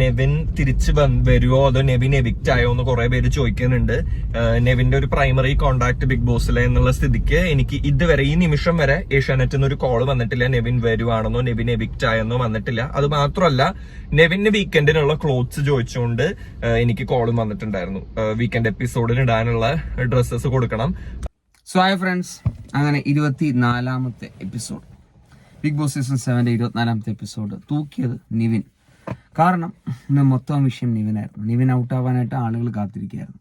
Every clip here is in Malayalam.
നെവിൻ തിരിച്ച് വരുമോ അതോ നെവിൻ എവിക്റ്റ് ആയോ എന്ന് കുറെ പേര് ചോദിക്കുന്നുണ്ട്. നെവിന്റെ ഒരു പ്രൈമറി കോണ്ടാക്ട് ബിഗ് ബോസിലെ എന്നുള്ള സ്ഥിതിക്ക് എനിക്ക് ഇതുവരെ ഈ നിമിഷം വരെ ഏഷ്യാനെറ്റിൽ നിന്ന് ഒരു കോൾ വന്നിട്ടില്ല. നെവിൻ വരുവാണെന്നോ നെവിൻ എവിക്റ്റ് ആയെന്നോ വന്നിട്ടില്ല. അത് മാത്രമല്ല നെവിന് വീക്കെൻഡിനുള്ള ക്ലോത്ത്സ് ചോദിച്ചുകൊണ്ട് എനിക്ക് കോളും വന്നിട്ടുണ്ടായിരുന്നു. വീക്കെൻഡ് എപ്പിസോഡിന് ഇടാനുള്ള ഡ്രസ്സസ് കൊടുക്കണം. സോ ഹായ് ഫ്രണ്ട്സ് അങ്ങനെ ഇരുപത്തി നാലാമത്തെ എപ്പിസോഡ് ബിഗ് ബോസ് സീസൺ സെവന്റെ ഇരുപത്തിനാലാമത്തെ എപ്പിസോഡ് തൂക്കിയത് നിവിൻ. കാരണം ഇന്ന് മൊത്തം വിഷയം നിവിനായിരുന്നു. നിവിൻ ഔട്ട് ആവാനായിട്ട് ആളുകൾ കാത്തിരിക്കുകയായിരുന്നു.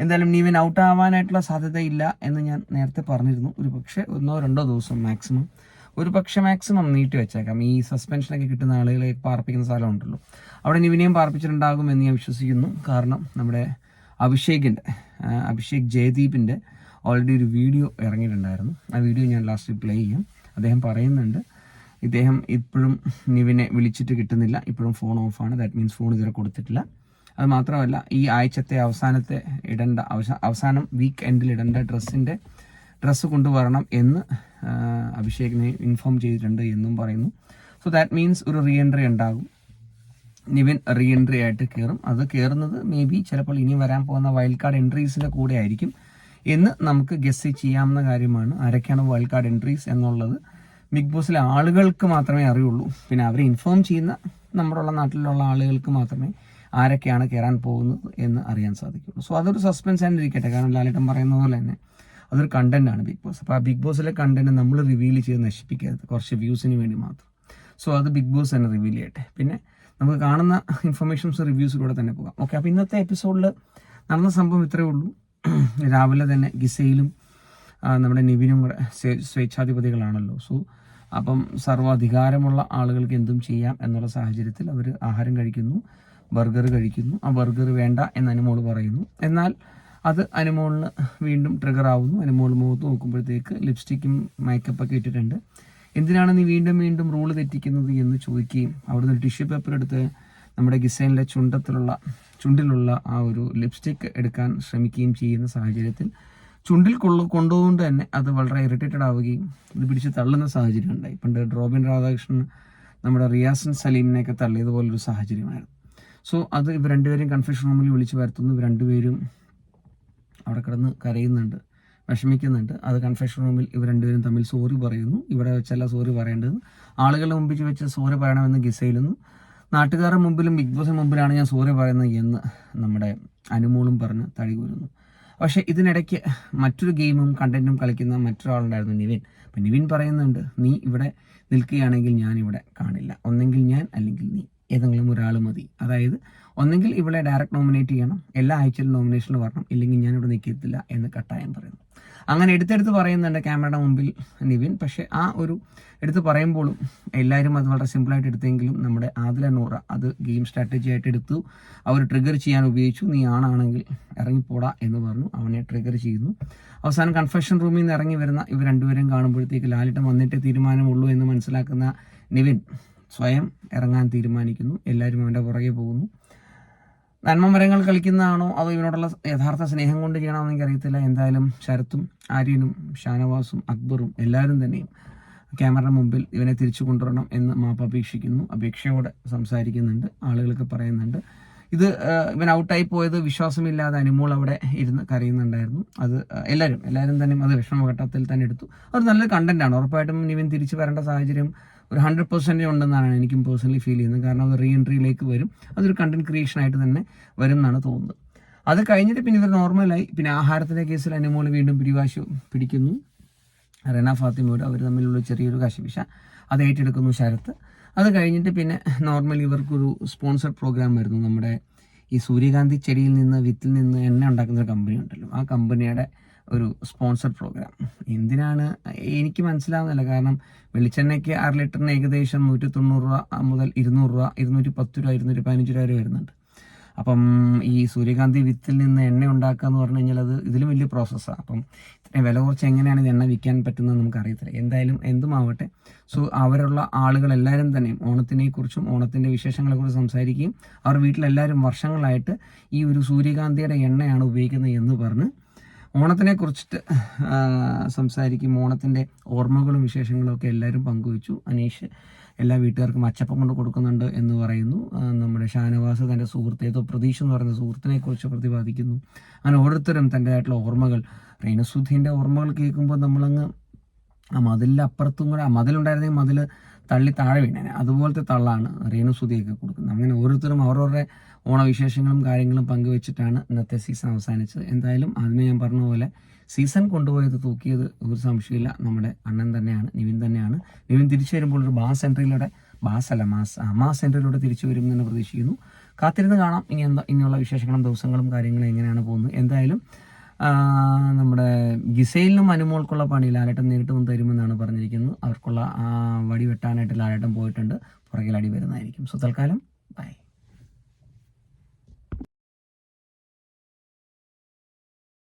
എന്തായാലും നിവിൻ ഔട്ട് ആവാനായിട്ടുള്ള സാധ്യതയില്ല എന്ന് ഞാൻ നേരത്തെ പറഞ്ഞിരുന്നു. ഒരു പക്ഷേ ഒന്നോ രണ്ടോ ദിവസം മാക്സിമം ഒരു പക്ഷേ മാക്സിമം നീട്ടി വെച്ചേക്കാം. ഈ സസ്പെൻഷനൊക്കെ കിട്ടുന്ന ആളുകളെ പാർപ്പിക്കുന്ന സ്ഥലം ഉണ്ടല്ലോ. അവിടെ നിവിനെയും പാർപ്പിച്ചിട്ടുണ്ടാകും എന്ന് ഞാൻ വിശ്വസിക്കുന്നു. കാരണം നമ്മുടെ അഭിഷേകിന്റെ അഭിഷേക് ജയദീപിന്റെ ഓൾറെഡി ഒരു വീഡിയോ ഇറങ്ങിയിട്ടുണ്ടായിരുന്നു. ആ വീഡിയോ ഞാൻ ലാസ്റ്റ് പ്ലേ ചെയ്യാം. അദ്ദേഹം പറയുന്നുണ്ട് ഇദ്ദേഹം ഇപ്പോഴും നിവിനെ വിളിച്ചിട്ട് കിട്ടുന്നില്ല. ഇപ്പോഴും ഫോൺ ഓഫാണ് ദാറ്റ് മീൻസ് ഫോൺ ഇതുവരെ കൊടുത്തിട്ടില്ല. അത് മാത്രമല്ല ഈ ആഴ്ചത്തെ അവസാനത്തെ ഇടേണ്ട അവസാനം വീക്ക് എൻഡിൽ ഇടേണ്ട ഡ്രസ്സിന്റെ ഡ്രസ്സ് കൊണ്ടുവരണം എന്ന് അഭിഷേകിനെ ഇൻഫോം ചെയ്തിട്ടുണ്ട് എന്നും പറയുന്നു. സോ ദാറ്റ് മീൻസ് ഒരു റീ എൻട്രി ഉണ്ടാകും. നിവിൻ റീ എൻട്രി ആയിട്ട് കയറും അത് കയറുന്നത് മേ ബി ചിലപ്പോൾ ഇനി വരാൻ പോകുന്ന വൈൽഡ് കാർഡ് എൻട്രീസിന്റെ കൂടെ ആയിരിക്കും എന്ന് നമുക്ക് ഗസ് ചെയ്യാവുന്ന കാര്യമാണ്. ആരൊക്കെയാണ് വൈൽഡ് കാർഡ് എൻട്രീസ് എന്നുള്ളത്? ബിഗ് ബോസിലെ ആളുകൾക്ക് മാത്രമേ അറിയുള്ളൂ. പിന്നെ അവർ ഇൻഫോം ചെയ്യുന്ന നമ്മുടെ നാട്ടിലുള്ള ആളുകൾക്ക് മാത്രമേ ആരൊക്കെയാണ് കയറാൻ പോകുന്നത് എന്ന് അറിയാൻ സാധിക്കുള്ളൂ. സോ അതൊരു സസ്പെൻസ് ആയിട്ട് ഇരിക്കട്ടെ. കാരണം ലാലേട്ടൻ പറയുന്ന പോലെ തന്നെ അതൊരു കണ്ടന്റ് ആണ് ബിഗ് ബോസ് അപ്പോൾ ആ ബിഗ് ബോസിലെ കണ്ടന്റ് നമ്മൾ റിവീൽ ചെയ്ത് നശിപ്പിക്കരുത്. കുറച്ച് വ്യൂസിന് വേണ്ടി മാത്രം. സോ അത് ബിഗ് ബോസ് തന്നെ റിവീൽ ചെയ്യട്ടെ. പിന്നെ നമുക്ക് കാണുന്ന ഇൻഫർമേഷൻസ് റിവ്യൂസിലൂടെ തന്നെ പോകാം. ഓക്കെ അപ്പോൾ ഇന്നത്തെ എപ്പിസോഡിൽ നടന്ന സംഭവം ഇത്രയേ ഉള്ളൂ. രാവിലെ തന്നെ ഗിസയിലും നമ്മുടെ നിവിനും കൂടെ സ്വേച്ഛാധിപതികളാണല്ലോ. സോ അപ്പം സർവാധികാരമുള്ള ആളുകൾക്ക് എന്തും ചെയ്യാം എന്നുള്ള സാഹചര്യത്തിൽ അവർ ആഹാരം കഴിക്കുന്നു ബർഗർ കഴിക്കുന്നു. ആ ബർഗർ വേണ്ട എന്ന് അനുമോൾ പറയുന്നു. എന്നാൽ അത് അനുമോളിന് വീണ്ടും ട്രിഗർ ആവുന്നു. അനുമോൾ മുഖത്ത് നോക്കുമ്പോഴത്തേക്ക് ലിപ്സ്റ്റിക്കും മേക്കപ്പൊക്കെ ഇട്ടിട്ടുണ്ട്. എന്തിനാണ് നീ വീണ്ടും വീണ്ടും റൂൾ തെറ്റിക്കുന്നത് എന്ന് ചോദിക്കുകയും അവിടുന്ന് ഒരു ടിഷ്യൂ പേപ്പർ എടുത്ത് നമ്മുടെ ഗിസൈനിലെ ചുണ്ടത്തിലുള്ള ചുണ്ടിലുള്ള ആ ഒരു ലിപ്സ്റ്റിക് എടുക്കാൻ ശ്രമിക്കുകയും ചെയ്യുന്ന സാഹചര്യത്തിൽ ചുണ്ടിൽ കൊള്ളു കൊണ്ടുകൊണ്ട് തന്നെ അത് വളരെ ഇറിറ്റേറ്റഡ് ആവുകയും ഇത് പിടിച്ച് തള്ളുന്ന സാഹചര്യം ഉണ്ടായി. പണ്ട് റോബിൻ രാധാകൃഷ്ണൻ നമ്മുടെ റിയാസൻ സലീമിനെയൊക്കെ തള്ളിയതുപോലൊരു സാഹചര്യമായിരുന്നു. സോ അത് ഇവർ രണ്ടുപേരും കൺഫ്യൂഷൻ റൂമിൽ വിളിച്ച് വരുത്തുന്നു. ഇവർ രണ്ടുപേരും അവിടെ കിടന്ന് കരയുന്നുണ്ട് വിഷമിക്കുന്നുണ്ട്. അത് കൺഫെഷൻ റൂമിൽ ഇവർ രണ്ടുപേരും തമ്മിൽ സോറി പറയുന്നു. ഇവിടെ വെച്ചല്ല സോറി പറയേണ്ടത്. ആളുകളുടെ മുമ്പിൽ വെച്ച് സോറി പറയണമെന്ന് ഗിസയിലുന്നു നാട്ടുകാരുടെ മുമ്പിലും ബിഗ് ബോസിന് മുമ്പിലാണ് ഞാൻ സോറി പറയുന്നത് എന്ന് നമ്മുടെ അനുമോളും പറഞ്ഞ് തടികൂരുന്നു പക്ഷേ ഇതിനിടയ്ക്ക് മറ്റൊരു ഗെയിമും കണ്ടന്റും കളിക്കുന്ന മറ്റൊരാളുണ്ടായിരുന്നു നിവിൻ. അപ്പം നിവിൻ പറയുന്നുണ്ട് നീ ഇവിടെ നിൽക്കുകയാണെങ്കിൽ ഞാൻ ഇവിടെ കാണില്ല. ഒന്നെങ്കിൽ ഞാൻ അല്ലെങ്കിൽ നീ. ഏതെങ്കിലും ഒരാൾ മതി. അതായത് ഒന്നെങ്കിൽ ഇവിടെ ഡയറക്റ്റ് നോമിനേറ്റ് ചെയ്യണം. എല്ലാ ആഴ്ചയിലും നോമിനേഷനിൽ വരണം. ഇല്ലെങ്കിൽ ഞാൻ ഇവിടെ നിൽക്കത്തില്ല എന്ന് കട്ടായം പറയുന്നു. അങ്ങനെ എടുത്തെടുത്ത് പറയുന്നുണ്ട് ക്യാമറയുടെ മുമ്പിൽ നിവിൻ. പക്ഷേ ആ ഒരു എടുത്ത് പറയുമ്പോഴും എല്ലാവരും അത് വളരെ സിമ്പിളായിട്ട് എടുത്തെങ്കിലും നമ്മുടെ ആദില നൂറ അത് ഗെയിം സ്ട്രാറ്റജി ആയിട്ട് എടുത്തു. അവർ ട്രിഗർ ചെയ്യാൻ ഉപയോഗിച്ചു. നീ ആണാണെങ്കിൽ ഇറങ്ങിപ്പോടാ എന്ന് പറഞ്ഞു. അവനെ ട്രിഗർ ചെയ്യുന്നു. അവസാനം കൺഫെഷൻ റൂമിൽ നിന്ന് ഇറങ്ങി വരുന്ന ഇവർ രണ്ടുപേരും കാണുമ്പോഴത്തേക്ക് ലാലിട്ടം വന്നിട്ടേ തീരുമാനമുള്ളൂ എന്ന് മനസ്സിലാക്കുന്ന നിവിൻ സ്വയം ഇറങ്ങാൻ തീരുമാനിക്കുന്നു. എല്ലാവരും അവന്റെ പുറകെ പോകുന്നു. നന്മ മരങ്ങൾ കളിക്കുന്നതാണോ? അതോ ഇവനോടുള്ള യഥാർത്ഥ സ്നേഹം കൊണ്ട് ചെയ്യണമെന്ന് എനിക്കറിയത്തില്ല. എന്തായാലും ശരത്തും ആര്യനും ഷാനവാസും അക്ബറും എല്ലാവരും തന്നെയും ക്യാമറയുടെ മുമ്പിൽ ഇവനെ തിരിച്ചു കൊണ്ടുവരണം എന്ന് മാപ്പ് അപേക്ഷിക്കുന്നു. അപേക്ഷയോടെ സംസാരിക്കുന്നുണ്ട്. ആളുകളൊക്കെ പറയുന്നുണ്ട്. ഇത് ഇവൻ ഔട്ടായി പോയത് വിശ്വാസമില്ലാതെ അനുമോൾ അവിടെ ഇരുന്ന് കരയുന്നുണ്ടായിരുന്നു. അത് എല്ലാവരും എല്ലാവരും തന്നെ അത് വിഷമഘട്ടത്തിൽ തന്നെ എടുത്തു. അത് നല്ലൊരു കണ്ടന്റാണ് ഉറപ്പായിട്ടും ഇവൻ തിരിച്ചു വരേണ്ട സാഹചര്യം ഒരു ഹൺഡ്രഡ് പെർസെന്റേജ് ഉണ്ടെന്നാണ് എനിക്കും പേഴ്സണലി ഫീൽ ചെയ്യുന്നത്. കാരണം അത് റീ എൻട്രിയിലേക്ക് വരും. അതൊരു കണ്ടന്റ് ക്രിയേഷൻ ആയിട്ട് തന്നെ വരും എന്നാണ് തോന്നുന്നത്. അത് കഴിഞ്ഞിട്ട് പിന്നെ ഇവർ നോർമലായി പിന്നെ ആഹാരത്തിന്റെ കേസിൽ അനുമോൾ വീണ്ടും പിടിവാശി പിടിക്കുന്നു. റെന ഫാത്തിമയോട് അവർ തമ്മിലുള്ള ചെറിയൊരു കശപിശ. അത് ഏറ്റെടുക്കുന്നു ശരത്ത് അത് കഴിഞ്ഞിട്ട് പിന്നെ നോർമലി ഇവർക്കൊരു സ്പോൺസർ പ്രോഗ്രാം വരുന്നു. നമ്മുടെ ഈ സൂര്യകാന്തി ചെടിയിൽ നിന്ന് വിത്തിൽ നിന്ന് എണ്ണ ഉണ്ടാക്കുന്ന ഒരു കമ്പനി ഉണ്ടല്ലോ. ആ കമ്പനിയുടെ ഒരു സ്പോൺസർ പ്രോഗ്രാം. എന്തിനാണ്? എനിക്ക് മനസ്സിലാവുന്നില്ല. കാരണം വെളിച്ചെണ്ണയ്ക്ക് അര ലിറ്ററിന് ഏകദേശം നൂറ്റി തൊണ്ണൂറ് രൂപ മുതൽ ഇരുന്നൂറ് രൂപ ഇരുന്നൂറ്റി പത്ത് രൂപ ഇരുന്നൂറ്റി പതിനഞ്ച് രൂപ വരെ വരുന്നുണ്ട്. അപ്പം ഈ സൂര്യകാന്തി വിത്തിൽ നിന്ന് എണ്ണ ഉണ്ടാക്കുക എന്ന് പറഞ്ഞു കഴിഞ്ഞാൽ അത് ഇതിലും വലിയ പ്രോസസ്സാണ് അപ്പം ഇത്രയും വില കുറച്ച് എങ്ങനെയാണ് ഇത് എണ്ണ വിൽക്കാൻ പറ്റുന്നത് നമുക്ക് അറിയത്തില്ല എന്തായാലും എന്തുമാവട്ടെ സോ അവരുള്ള ആളുകൾ എല്ലാവരും തന്നെയും ഓണത്തിനെക്കുറിച്ചും ഓണത്തിന്റെ വിശേഷങ്ങളെക്കുറിച്ച് സംസാരിക്കുകയും അവർ വീട്ടിലെല്ലാവരും വർഷങ്ങളായിട്ട് ഈ ഒരു സൂര്യകാന്തിയുടെ എണ്ണയാണ് ഉപയോഗിക്കുന്നത് എന്ന് പറഞ്ഞ് ഓണത്തിനെ കുറിച്ചിട്ട് സംസാരിക്കും. ഓണത്തിന്റെ ഓർമ്മകളും വിശേഷങ്ങളും ഒക്കെ എല്ലാവരും പങ്കുവച്ചു. അനീഷ് എല്ലാ വീട്ടുകാർക്കും അച്ചപ്പം കൊണ്ട് കൊടുക്കുന്നുണ്ട് എന്ന് പറയുന്നു. നമ്മുടെ ഷാനവാസ് തന്റെ സുഹൃത്തെ ഏതോ പ്രതീക്ഷ എന്ന് പറയുന്ന സുഹൃത്തിനെ കുറിച്ച് പ്രതിപാദിക്കുന്നു. അങ്ങനെ ഓരോരുത്തരും തന്റെതായിട്ടുള്ള ഓർമ്മകൾ. റീനസുദ്ധീന്റെ ഓർമ്മകൾ കേൾക്കുമ്പോൾ നമ്മളങ്ങ് ആ മതിലിന്റെ അപ്പുറത്തും കൂടെ ആ മതിലുണ്ടായിരുന്നെങ്കിൽ മതിൽ തള്ളി താഴെ വീണേനെ. അതുപോലത്തെ തള്ളാണ് റേണുസുതിയൊക്കെ കൊടുക്കുന്നത്. അങ്ങനെ ഓരോരുത്തരും അവരവരുടെ ഓണവിശേഷങ്ങളും കാര്യങ്ങളും പങ്കുവെച്ചിട്ടാണ് ഇന്നത്തെ സീസൺ അവസാനിച്ചത്. എന്തായാലും ആദ്യമേ ഞാൻ പറഞ്ഞ പോലെ സീസൺ കൊണ്ടുപോയത് തൂക്കിയത് ഒരു സംശയമില്ല നമ്മുടെ അണ്ണൻ തന്നെയാണ് നിവിൻ തന്നെയാണ്. നിവിൻ തിരിച്ചു വരുമ്പോൾ ഒരു ബാസ് എൻട്രിയിലൂടെ ബാസ് അല്ല മാസ് മാസ് എൻട്രിയിലൂടെ തിരിച്ചു വരും എന്ന് പ്രതീക്ഷിക്കുന്നു. കാത്തിരുന്ന് കാണാം. ഇനി എന്താ ഇനിയുള്ള വിശേഷങ്ങളും ദിവസങ്ങളും കാര്യങ്ങളും എങ്ങനെയാണ് പോകുന്നത്. എന്തായാലും നമ്മുടെ ഗിസൈലിനും അനുമോൾക്കുള്ള പണി ലാലേട്ടൻ നേരിട്ട് വന്ന് തരുമെന്നാണ് പറഞ്ഞിരിക്കുന്നത്. അവർക്കുള്ള വടി വെട്ടാനായിട്ട് ലാലേട്ടൻ പോയിട്ടുണ്ട്. പുറകിൽ അടി വരുന്നതായിരിക്കും. സോ തൽക്കാലം ബൈ.